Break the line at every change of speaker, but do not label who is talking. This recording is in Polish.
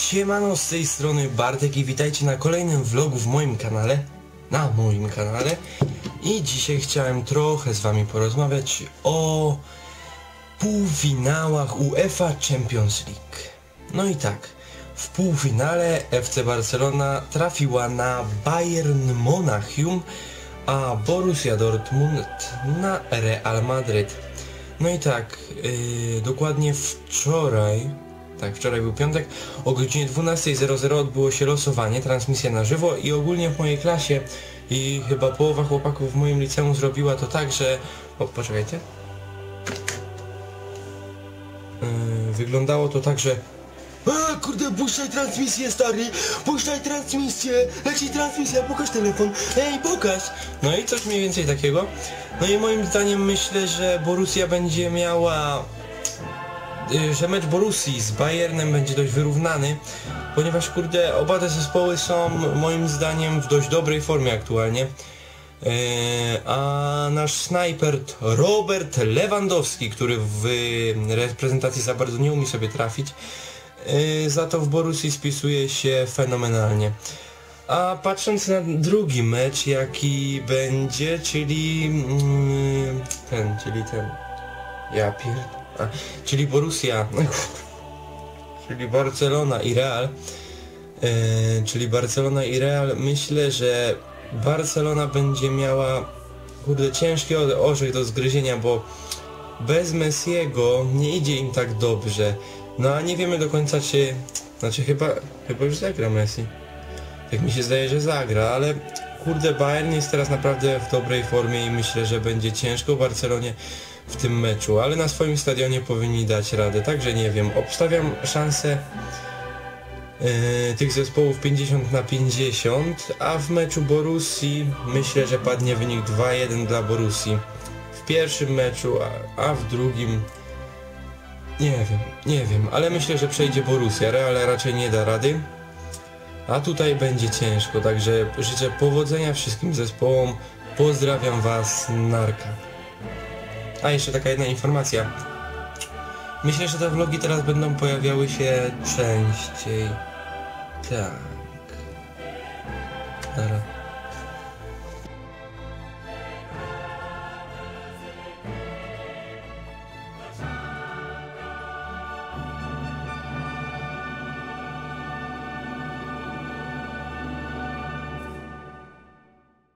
Siemano, z tej strony Bartek i witajcie na kolejnym vlogu w moim kanale, na moim kanale i dzisiaj chciałem trochę z wami porozmawiać o półfinałach UEFA Champions League. No i tak, w półfinale FC Barcelona trafiła na Bayern Monachium, a Borussia Dortmund na Real Madryt. No i tak, yy, dokładnie wczoraj, tak, wczoraj był piątek, o godzinie 12.00 odbyło się losowanie, transmisja na żywo i ogólnie w mojej klasie i chyba połowa chłopaków w moim liceum zrobiła to tak, że... O, poczekajcie. Yy, wyglądało to tak, że a kurde, puszczaj transmisję stary, puszczaj transmisję, leci transmisja, pokaż telefon, ej pokaż. No i coś mniej więcej takiego. No i moim zdaniem myślę, że Borussia będzie miała, że mecz Borussii z Bayernem będzie dość wyrównany, ponieważ kurde, oba te zespoły są moim zdaniem w dość dobrej formie aktualnie. E, a nasz snajper Robert Lewandowski, który w reprezentacji za bardzo nie umie sobie trafić, e, za to w Borussii spisuje się fenomenalnie. A patrząc na drugi mecz, jaki będzie, czyli mm, ten, czyli ten, ja pier... A, czyli Borussia, czyli Barcelona i Real, e, czyli Barcelona i Real, myślę, że Barcelona będzie miała kurde ciężki orzech do zgryzienia, bo bez Messiego nie idzie im tak dobrze. No a nie wiemy do końca czy... Znaczy chyba... chyba już zagra Messi. Tak mi się zdaje, że zagra, ale kurde Bayern jest teraz naprawdę w dobrej formie i myślę, że będzie ciężko Barcelonie w tym meczu, ale na swoim stadionie powinni dać radę, także nie wiem, obstawiam szansę e, tych zespołów 50 na 50, a w meczu Borussii myślę, że padnie wynik 2-1 dla Borussii. W pierwszym meczu, a, a w drugim nie wiem, nie wiem, ale myślę, że przejdzie Borussia. Real raczej nie da rady. A tutaj będzie ciężko, także życzę powodzenia wszystkim zespołom. Pozdrawiam Was, Narka. A jeszcze taka jedna informacja. Myślę, że te vlogi teraz będą pojawiały się częściej. Tak. Dobra.